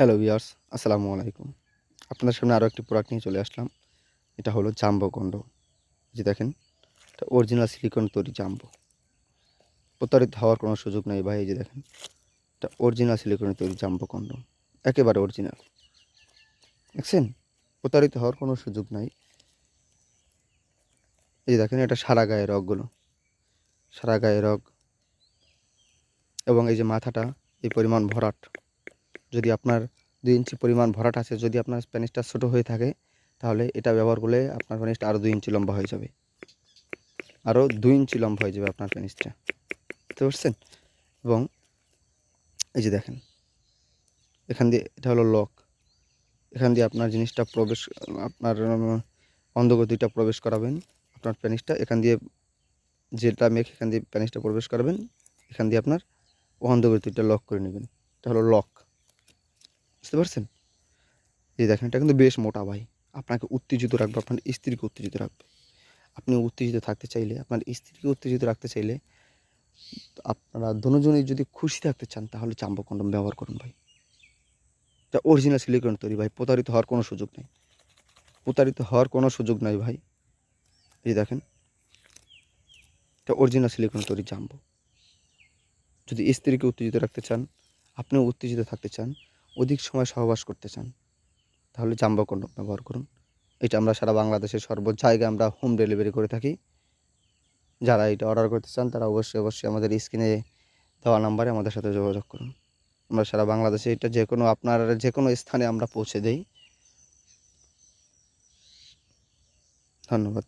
Hello viewers, আসসালামু আলাইকুম। আপনাদের সামনে আরও একটি প্রোডাক্ট নিয়ে চলে আসলাম। এটা হলো জাম্বো কন্ডো যে দেখেন, এটা অরিজিনাল সিলিকন তৈরি জাম্বো। প্রতারিত হওয়ার কোনো সুযোগ নেই ভাই, এই যে দেখেন, এটা অরিজিনাল সিলিকনের তৈরি জাম্বো কন্ডো একেবারে অরিজিনাল দেখছেন? প্রতারিত হওয়ার কোনো সুযোগ নাই। এই যে দেখেন, এটা সারা গায়ে রগগুলো। সারা গায়ে রগ। এবং এই যে মাথাটা, এই পরিমাণ ভরাট। যদি আপনার দুই ইঞ্চি পরিমাণ ভরাট আছে, যদি আপনার স্প্যানিশটা ছোটো হয়ে থাকে, তাহলে এটা ব্যবহার করলে আপনার প্যানিসটা আরও দুই ইঞ্চি লম্বা হয়ে যাবে। আরও দুই ইঞ্চি লম্বা হয়ে যাবে আপনার প্যানিসটা বুঝতে পারছেন? এবং এই যে দেখেন, এখান দিয়ে এটা হলো লক। এখান দিয়ে আপনার জিনিসটা প্রবেশ, আপনার অন্ধগতিটা প্রবেশ করাবেন। আপনার প্যানিসটা এখান দিয়ে যেটা মেঘ এখান দিয়ে প্যানিসটা প্রবেশ করাবেন। এখান দিয়ে আপনার অন্ধগতিটা লক করে নেবেন। এটা হলো লক। বুঝতে পারছেন? এই দেখেন, এটা কিন্তু বেশ মোটা ভাই। আপনাকে উত্তেজিত রাখবে, আপনার স্ত্রীকে উত্তেজিত রাখবে। আপনি উত্তেজিত থাকতে চাইলে, আপনার স্ত্রীকে উত্তেজিত রাখতে চাইলে, আপনারা দুজনেই যদি খুশি থাকতে চান, তাহলে চাম্বো কন্ডম ব্যবহার করুন ভাই। এটা অরিজিনাল সিলিকন তৈরি ভাই, প্রতারিত হওয়ার কোনো সুযোগ নেই। প্রতারিত হওয়ার কোনো সুযোগ নাই ভাই। এই দেখেন, এটা অরিজিনাল সিলিকন তৈরি জাম্বো যদি স্ত্রীকে উত্তেজিত রাখতে চান, আপনিও উত্তেজিত থাকতে চান অধিক সময় সহবাস করতে চান, তাহলে জাম্বো কন্ডম ব্যবহার করুন। এটা আমরা সারা বাংলাদেশের সর্ব জায়গায় আমরা হোম ডেলিভারি করে থাকি। যারা এটা অর্ডার করতে চান, তারা অবশ্যই অবশ্যই আমাদের স্ক্রিনে দেওয়া নাম্বারে আমাদের সাথে যোগাযোগ করুন। আমরা সারা বাংলাদেশে এটা যে কোনো আপনার যে কোনো স্থানে আমরা পৌঁছে দেই। ধন্যবাদ।